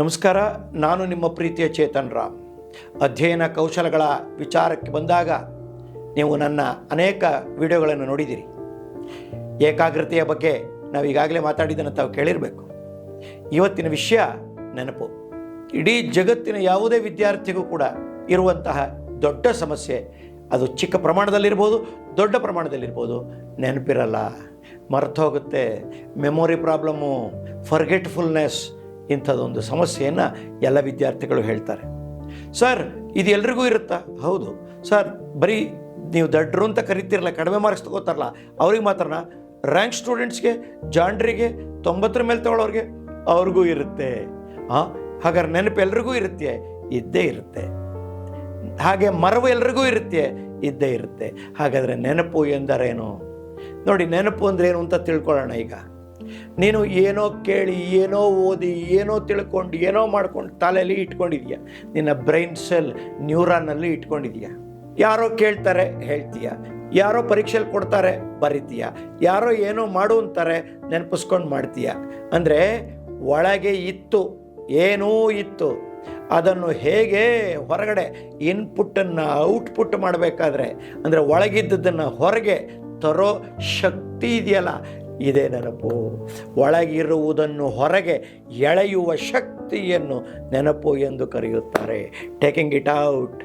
ನಮಸ್ಕಾರ, ನಾನು ನಿಮ್ಮ ಪ್ರೀತಿಯ ಚೇತನ್ ರಾಮ್. ಅಧ್ಯಯನ ಕೌಶಲಗಳ ವಿಚಾರಕ್ಕೆ ಬಂದಾಗ ನೀವು ನನ್ನ ಅನೇಕ ವಿಡಿಯೋಗಳನ್ನು ನೋಡಿದ್ದೀರಿ. ಏಕಾಗ್ರತೆಯ ಬಗ್ಗೆ ನಾವು ಈಗಾಗಲೇ ಮಾತಾಡಿದ್ದನ್ನು ತಾವು ಕೇಳಿರಬೇಕು. ಇವತ್ತಿನ ವಿಷಯ ನೆನಪು. ಇಡೀ ಜಗತ್ತಿನ ಯಾವುದೇ ವಿದ್ಯಾರ್ಥಿಗೂ ಕೂಡ ಇರುವಂತಹ ದೊಡ್ಡ ಸಮಸ್ಯೆ, ಅದು ಚಿಕ್ಕ ಪ್ರಮಾಣದಲ್ಲಿರ್ಬೋದು, ದೊಡ್ಡ ಪ್ರಮಾಣದಲ್ಲಿರ್ಬೋದು, ನೆನಪಿರಲ್ಲ. ಮರ್ತೋಗುತ್ತೆ ಮೆಮೊರಿ ಪ್ರಾಬ್ಲಮ್ಮು ಫರ್ಗೆಟ್ಫುಲ್ನೆಸ್ ಇಂಥದ್ದೊಂದು ಸಮಸ್ಯೆಯನ್ನು ಎಲ್ಲ ವಿದ್ಯಾರ್ಥಿಗಳು ಹೇಳ್ತಾರೆ. ಸರ್ ಇದು ಎಲ್ರಿಗೂ ಇರುತ್ತಾ? ಹೌದು. ಸರ್ ಬರೀ ನೀವು ದಡ್ಡರು ಅಂತ ಕರಿತೀರಲ್ಲ, ಕಡಿಮೆ ಮಾರ್ಕ್ಸ್ ತಗೋತಾರಲ್ಲ, ಅವ್ರಿಗೆ ಮಾತ್ರನಾ ರ್ಯಾಂಕ್ ಸ್ಟೂಡೆಂಟ್ಸ್ಗೆ ಜಾಂಡ್ರಿಗೆ, ತೊಂಬತ್ತರ ಮೇಲೆ ತಗೊಳ್ಳೋರಿಗೆ ಅವ್ರಿಗೂ ಇರುತ್ತೆ. ಹಾಂ ಹಾಗಾದ್ರೆ ನೆನಪು ಎಲ್ರಿಗೂ ಇರುತ್ತೆ? ಇದ್ದೇ ಇರುತ್ತೆ. ಹಾಗೆ ಮರವು ಎಲ್ರಿಗೂ ಇರುತ್ತೆ? ಇದ್ದೇ ಇರುತ್ತೆ. ಹಾಗಾದರೆ ನೆನಪು ಎಂದರೇನು? ನೋಡಿ, ನೆನಪು ಅಂದ್ರೆ ಏನು ಅಂತ ತಿಳ್ಕೊಳ್ಳೋಣ ಈಗ. ನೀನು ಏನೋ ಕೇಳಿ, ಏನೋ ಓದಿ, ಏನೋ ತಿಳ್ಕೊಂಡು, ಏನೋ ಮಾಡ್ಕೊಂಡು ತಲೆಯಲ್ಲಿ ಇಟ್ಕೊಂಡಿದ್ಯಾ ನಿನ್ನ ಬ್ರೈನ್ ಸೆಲ್ ನ್ಯೂರಾನಲ್ಲಿ ಇಟ್ಕೊಂಡಿದ್ಯಾ ಯಾರೋ ಕೇಳ್ತಾರೆ, ಹೇಳ್ತೀಯ? ಯಾರೋ ಪರೀಕ್ಷೆಯಲ್ಲಿ ಕೊಡ್ತಾರೆ, ಬರಿತೀಯ? ಯಾರೋ ಏನೋ ಮಾಡು ಅಂತಾರೆ, ನೆನಪಿಸ್ಕೊಂಡು ಮಾಡ್ತೀಯ? ಅಂದರೆ ಒಳಗೆ ಇತ್ತು, ಏನೂ ಇತ್ತು. ಅದನ್ನು ಹೇಗೆ ಹೊರಗಡೆ ಇನ್ಪುಟ್ಟನ್ನು ಔಟ್ಪುಟ್ ಮಾಡಬೇಕಾದ್ರೆ, ಅಂದರೆ ಒಳಗಿದ್ದದನ್ನು ಹೊರಗೆ ತರೋ ಶಕ್ತಿ ಇದೆಯಲ್ಲ ಇದೇ ನೆನಪು. ಒಳಗಿರುವುದನ್ನು ಹೊರಗೆ ಎಳೆಯುವ ಶಕ್ತಿಯನ್ನು ನೆನಪು ಎಂದು ಕರೆಯುತ್ತಾರೆ. Taking it out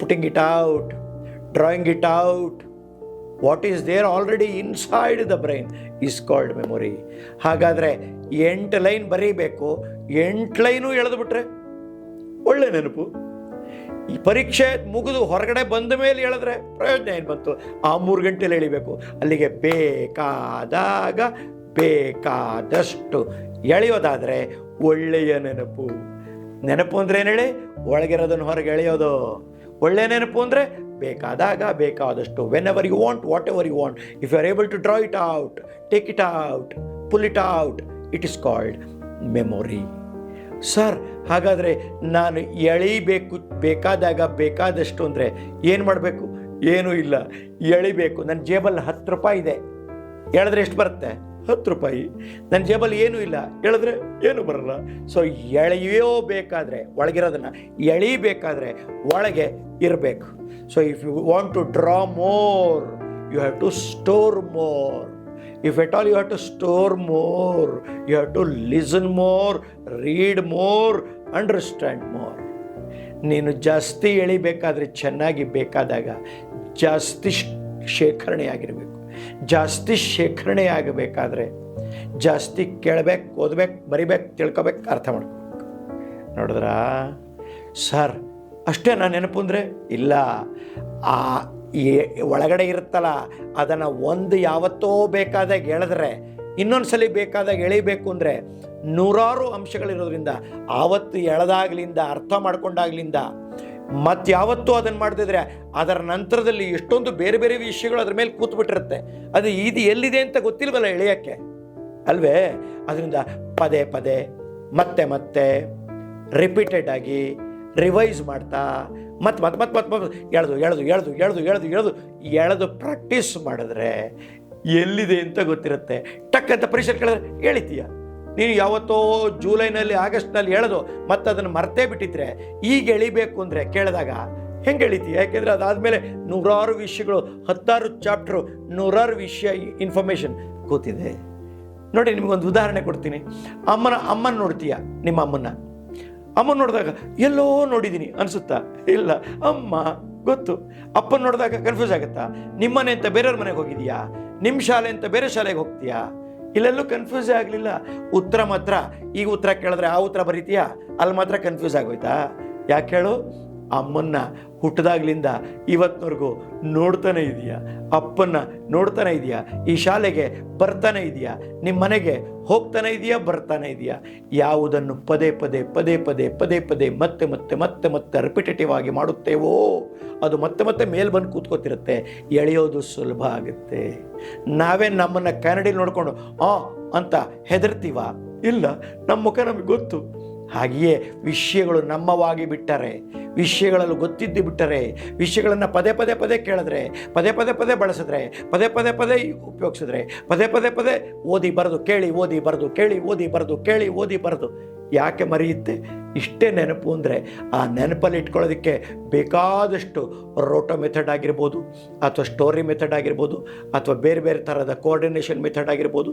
putting it out drawing it out what is there already inside the brain is called memory ಹಾಗಾದರೆ ಎಂಟು ಲೈನ್ ಬರೀಬೇಕು. ಎಂಟು ಲೈನು ಎಳೆದುಬಿಟ್ರೆ ಒಳ್ಳೆ ನೆನಪು. ಈ ಪರೀಕ್ಷೆ ಮುಗಿದು ಹೊರಗಡೆ ಬಂದ ಮೇಲೆ ಹೇಳಿದ್ರೆ ಪ್ರಯೋಜನ ಏನು ಬಂತು? ಆ ಮೂರು ಗಂಟೆಯಲ್ಲಿ ಎಳಿಬೇಕು. ಅಲ್ಲಿಗೆ ಬೇಕಾದಾಗ, ಬೇಕಾದಷ್ಟು ಎಳೆಯೋದಾದರೆ ಒಳ್ಳೆಯ ನೆನಪು. ನೆನಪು ಅಂದರೆ ಏನು ಹೇಳಿ? ಒಳಗಿರೋದನ್ನು ಹೊರಗೆ ಎಳೆಯೋದು. ಒಳ್ಳೆಯ ನೆನಪು ಅಂದರೆ ಬೇಕಾದಾಗ ಬೇಕಾದಷ್ಟು whenever you want whatever you want if you are able to draw it out take it out pull it out it is called memory sir, ಹಾಗಾದರೆ ನಾನು ಎಳಿಬೇಕು, ಬೇಕಾದಾಗ ಬೇಕಾದಷ್ಟು ಅಂದರೆ ಏನು ಮಾಡಬೇಕು? ಏನೂ ಇಲ್ಲ. ಎಳಿಬೇಕು. ನನ್ನ ಜೇಬಲ್ಲಿ ಹತ್ತು ರೂಪಾಯಿ ಇದೆ. ಎಳೆದ್ರೆ ಎಷ್ಟು ಬರುತ್ತೆ? ಹತ್ತು ರೂಪಾಯಿ. ನನ್ನ ಜೇಬಲ್ಲಿ ಏನೂ ಇಲ್ಲ. ಎಳೆದ್ರೆ ಏನು ಬರಲ್ಲ. ಸೊ ಎಳೆಯೋ ಬೇಕಾದರೆ, ಒಳಗಿರೋದನ್ನು ಎಳಿಬೇಕಾದ್ರೆ ಒಳಗೆ ಇರಬೇಕು. So if you want to draw more you have to store more if at all you have to store more you have to listen more read more understand more ನೀನು ಜಾಸ್ತಿ ಎಳಿಬೇಕಾದ್ರೆ ಚೆನ್ನಾಗಿ ಬೇಕಾದಾಗ ಜಾಸ್ತಿ ಶೇಖರಣೆಯಾಗಿರಬೇಕು. ಜಾಸ್ತಿ ಶೇಖರಣೆ ಆಗಬೇಕಾದ್ರೆ ಜಾಸ್ತಿ ಕೇಳಬೇಕು, ಓದಬೇಕು, ಬರಿಬೇಕು, ತಿಳ್ಕೊಬೇಕು, ಅರ್ಥ ಮಾಡ್ಕೋಬೇಕು. ನೋಡಿದ್ರಾ? ಸರ್, ಅಷ್ಟೇ ನಾನು ನೆನಪು ಅಂದರೆ ಇಲ್ಲ. ಆ ಏ- ಒಳಗಡೆ ಇರುತ್ತಲ್ಲ, ಅದನ್ನು ಒಂದು ಯಾವತ್ತೋ ಬೇಕಾದಾಗ ಎಳೆದ್ರೆ ಇನ್ನೊಂದು ಸಲ ಬೇಕಾದಾಗ ಎಳಿಬೇಕು ಅಂದರೆ ನೂರಾರು ಅಂಶಗಳಿರೋದ್ರಿಂದ, ಆವತ್ತು ಎಳೆದಾಗ್ಲಿಂದ, ಅರ್ಥ ಮಾಡ್ಕೊಂಡಾಗ್ಲಿಂದ ಮತ್ತು ಯಾವತ್ತೂ ಅದನ್ನು ಮಾಡದಿದ್ರೆ ಅದರ ನಂತರದಲ್ಲಿ ಎಷ್ಟೊಂದು ಬೇರೆ ಬೇರೆ ವಿಷಯಗಳು ಅದ್ರ ಮೇಲೆ ಕೂತ್ಬಿಟ್ಟಿರುತ್ತೆ. ಅದು ಇದು ಎಲ್ಲಿದೆ ಅಂತ ಗೊತ್ತಿಲ್ವಲ್ಲ ಎಳೆಯೋಕ್ಕೆ? ಅಲ್ವೇ? ಅದರಿಂದ ಪದೇ ಪದೇ, ಮತ್ತೆ ಮತ್ತೆ ರಿಪೀಟೆಡ್ ಆಗಿ ರಿವೈಸ್ ಮಾಡ್ತಾ ಮತ್ತೆ ಮತ್ತೆ ಮತ್ತೆ ಮತ್ತೆ ಮತ್ತೆ ಎಳೆದು ಎಳೆದು ಎಳೆದು ಎಳೆದು ಎಳೆದು ಎಳೆದು ಎಳೆದು ಪ್ರಾಕ್ಟೀಸ್ ಮಾಡಿದ್ರೆ ಎಲ್ಲಿದೆ ಅಂತ ಗೊತ್ತಿರುತ್ತೆ. ಟಕ್ ಅಂತ ಪರೀಕ್ಷೆ ಕೇಳಿದ್ರೆ ಎಳಿತೀಯ ನೀನು ಯಾವತ್ತೋ ಜೂಲೈನಲ್ಲಿ, ಆಗಸ್ಟ್ನಲ್ಲಿ ಎಳೆದು ಮತ್ತೆ ಅದನ್ನು ಮರ್ತೇ ಬಿಟ್ಟಿದ್ರೆ, ಈಗ ಎಳಿಬೇಕು ಅಂದರೆ ಕೇಳಿದಾಗ ಹೆಂಗೆ ಎಳಿತೀಯ? ಯಾಕೆಂದರೆ ಅದಾದಮೇಲೆ ನೂರಾರು ವಿಷಯಗಳು, ಹತ್ತಾರು ಚಾಪ್ಟ್ರು, ನೂರಾರು ವಿಷಯ ಇನ್ಫಾರ್ಮೇಷನ್ ಕೂತಿದೆ. ನೋಡಿ, ನಿಮಗೊಂದು ಉದಾಹರಣೆ ಕೊಡ್ತೀನಿ. ಅಮ್ಮನ ಅಮ್ಮನ ನೋಡ್ತೀಯ, ನಿಮ್ಮ ಅಮ್ಮನ ಅಮ್ಮನ ನೋಡಿದಾಗ, ಎಲ್ಲೋ ನೋಡಿದ್ದೀನಿ ಅನಿಸುತ್ತಾ? ಇಲ್ಲ. ಅಮ್ಮ, ಗೊತ್ತು. ಅಪ್ಪನ ನೋಡಿದಾಗ ಕನ್ಫ್ಯೂಸ್ ಆಗುತ್ತಾ? ನಿಮ್ಮನೆ ಅಂತ ಬೇರೆಯವ್ರ ಮನೆಗೆ ಹೋಗಿದೀಯಾ ನಿಮ್ಮ ಶಾಲೆ ಅಂತ ಬೇರೆ ಶಾಲೆಗೆ ಹೋಗ್ತೀಯಾ? ಇಲ್ಲೆಲ್ಲೂ ಕನ್ಫ್ಯೂಸೇ ಆಗಲಿಲ್ಲ. ಉತ್ತರ ಮಾತ್ರ, ಈಗ ಉತ್ತರ ಕೇಳಿದ್ರೆ ಆ ಉತ್ತರ ಬರೀತೀಯಾ? ಅಲ್ಲಿ ಮಾತ್ರ ಕನ್ಫ್ಯೂಸ್ ಆಗೋಯ್ತಾ? ಯಾಕೆ ಹೇಳು? ಅಮ್ಮನ್ನ ಹುಟ್ಟಿದಾಗ್ಲಿಂದ ಇವತ್ತಿನವರೆಗೂ ನೋಡ್ತಾನೆ ಇದೆಯಾ ಅಪ್ಪನ ನೋಡ್ತಾನೆ ಇದೆಯಾ, ಈ ಶಾಲೆಗೆ ಬರ್ತಾನೆ ಇದೆಯಾ ನಿಮ್ಮ ಮನೆಗೆ ಹೋಗ್ತಾನೆ ಇದೆಯಾ, ಬರ್ತಾನೆ ಇದೆಯಾ. ಯಾವುದನ್ನು ಪದೇ ಪದೇ ಪದೇ ಪದೇ ಪದೇ ಪದೇ ಮತ್ತೆ ಮತ್ತೆ ಮತ್ತೆ ಮತ್ತೆ ರಿಪಿಟೇಟಿವ್ ಆಗಿ ಮಾಡುತ್ತೇವೋ, ಅದು ಮತ್ತೆ ಮತ್ತೆ ಮೇಲೆ ಬಂದು ಕೂತ್ಕೋತಿರುತ್ತೆ. ಎಳೆಯೋದು ಸುಲಭ ಆಗುತ್ತೆ. ನಾವೇ ನಮ್ಮನ್ನು ಕನ್ನಡಿಲಿ ನೋಡಿಕೊಂಡು, ಆ, ಅಂತ ಹೆದರ್ತೀವ? ಇಲ್ಲ ನಮ್ಮ ಮುಖ ನಮಗೆ ಗೊತ್ತು. ಹಾಗೆಯೇ ವಿಷಯಗಳು ನಮ್ಮವಾಗಿ ಬಿಟ್ಟರೆ, ವಿಷಯಗಳಲ್ಲೂ ಗೊತ್ತಿದ್ದು ಬಿಟ್ಟರೆ, ವಿಷಯಗಳನ್ನು ಪದೇ ಪದೇ ಪದೇ ಕೇಳಿದ್ರೆ, ಪದೇ ಪದೇ ಪದೇ ಬಳಸಿದ್ರೆ, ಪದೇ ಪದೇ ಪದೇ ಉಪಯೋಗಿಸಿದ್ರೆ, ಪದೇ ಪದೇ ಪದೇ ಓದಿ ಬರೆದು ಕೇಳಿ ಓದಿ ಬರೆದು ಕೇಳಿ ಓದಿ ಬರೆದು ಕೇಳಿ ಓದಿ ಬರೆದು ಯಾಕೆ ಮರೆಯುತ್ತೆ? ಇಷ್ಟೇ ನೆನಪು ಅಂದರೆ ಆ ನೆನಪಲ್ಲಿ ಇಟ್ಕೊಳ್ಳೋದಕ್ಕೆ ಬೇಕಾದಷ್ಟು ರೋಟೋ ಮೆಥಡ್ ಆಗಿರ್ಬೋದು, ಅಥವಾ ಸ್ಟೋರಿ ಮೆಥಡ್ ಆಗಿರ್ಬೋದು, ಅಥವಾ ಬೇರೆ ಬೇರೆ ಥರದ ಕೋಆರ್ಡಿನೇಷನ್ ಮೆಥಡ್ ಆಗಿರ್ಬೋದು.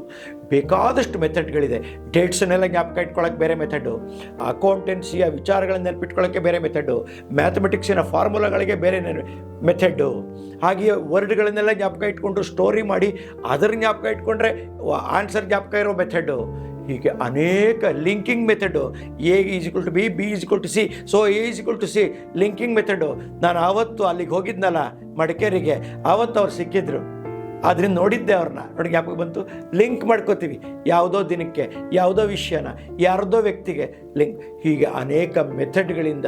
ಬೇಕಾದಷ್ಟು ಮೆಥಡ್ಗಳಿದೆ ಡೇಟ್ಸನ್ನೆಲ್ಲ ಜ್ಞಾಪಕ ಇಟ್ಕೊಳ್ಳೋಕೆ ಬೇರೆ ಮೆಥಡು ಅಕೌಂಟೆನ್ಸಿಯ ವಿಚಾರಗಳನ್ನ ನೆನಪಿಟ್ಕೊಳ್ಳೋಕ್ಕೆ ಬೇರೆ ಮೆಥಡು ಮ್ಯಾಥಮೆಟಿಕ್ಸಿನ ಫಾರ್ಮುಲಾಗಳಿಗೆ ಬೇರೆ ಮೆಥಡ್ಡು ಹಾಗೆಯೇ ವರ್ಡ್ಗಳನ್ನೆಲ್ಲ ಜ್ಞಾಪಕ ಇಟ್ಕೊಂಡು ಸ್ಟೋರಿ ಮಾಡಿ, ಅದರ ಜ್ಞಾಪಕ ಇಟ್ಕೊಂಡ್ರೆ ಆನ್ಸರ್ ಜ್ಞಾಪಕ ಇರೋ ಮೆಥಡ್ಡು ಹೀಗೆ ಅನೇಕ linking method A is equal to B B is equal to C so A is equal to C linking method ನಾನು ಆವತ್ತು ಅಲ್ಲಿಗೆ ಹೋಗಿದ್ನಲ್ಲ ಮಡಿಕೇರಿಗೆ, ಆವತ್ತು ಅವ್ರು ಸಿಕ್ಕಿದ್ರು. ಅದರಿಂದ ನೋಡಿದ್ದೆ ಅವ್ರನ್ನ. ನೋಡಿ, ಜ್ಞಾಪಕ ಬಂತು. ಲಿಂಕ್ ಮಾಡ್ಕೋತೀವಿ. ಯಾವುದೋ ದಿನಕ್ಕೆ, ಯಾವುದೋ ವಿಷಯನ, ಯಾರದೋ ವ್ಯಕ್ತಿಗೆ ಲಿಂಕ್ ಹೀಗೆ ಅನೇಕ ಮೆಥಡ್ಗಳಿಂದ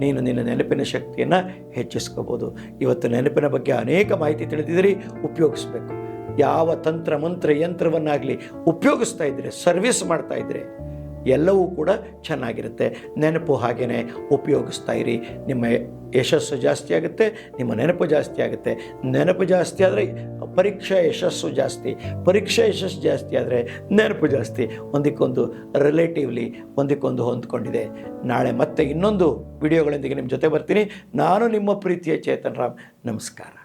ನೀನು ನಿನ್ನ ನೆನಪಿನ ಶಕ್ತಿಯನ್ನು ಹೆಚ್ಚಿಸ್ಕೋಬೋದು. ಇವತ್ತು ನೆನಪಿನ ಬಗ್ಗೆ ಅನೇಕ ಮಾಹಿತಿ ತಿಳಿದಿದ್ರಿ ಉಪಯೋಗಿಸ್ಬೇಕು. ಯಾವ ತಂತ್ರ ಮಂತ್ರ ಯಂತ್ರವನ್ನಾಗಲಿ ಉಪಯೋಗಿಸ್ತಾ ಇದ್ದರೆ ಸರ್ವಿಸ್ ಮಾಡ್ತಾ ಇದ್ರೆ, ಎಲ್ಲವೂ ಕೂಡ ಚೆನ್ನಾಗಿರುತ್ತೆ. ನೆನಪು ಹಾಗೆಯೇ ಉಪಯೋಗಿಸ್ತಾ ಇರಿ. ನಿಮ್ಮ ಯಶಸ್ಸು ಜಾಸ್ತಿ ಆಗುತ್ತೆ, ನಿಮ್ಮ ನೆನಪು ಜಾಸ್ತಿ ಆಗುತ್ತೆ. ನೆನಪು ಜಾಸ್ತಿ ಆದರೆ ಪರೀಕ್ಷಾ ಯಶಸ್ಸು ಜಾಸ್ತಿ. ಪರೀಕ್ಷಾ ಯಶಸ್ಸು ಜಾಸ್ತಿ ಆದರೆ ನೆನಪು ಜಾಸ್ತಿ. ಒಂದಕ್ಕೊಂದು ರಿಲೇಟಿವ್ಲಿ ಒಂದಕ್ಕೊಂದು ಹೊಂದ್ಕೊಂಡಿದೆ. ನಾಳೆ ಮತ್ತೆ ಇನ್ನೊಂದು ವಿಡಿಯೋಗಳೊಂದಿಗೆ ನಿಮ್ಮ ಜೊತೆ ಬರ್ತೀನಿ. ನಾನು ನಿಮ್ಮ ಪ್ರೀತಿಯ ಚೇತನ್ ರಾಮ್. ನಮಸ್ಕಾರ.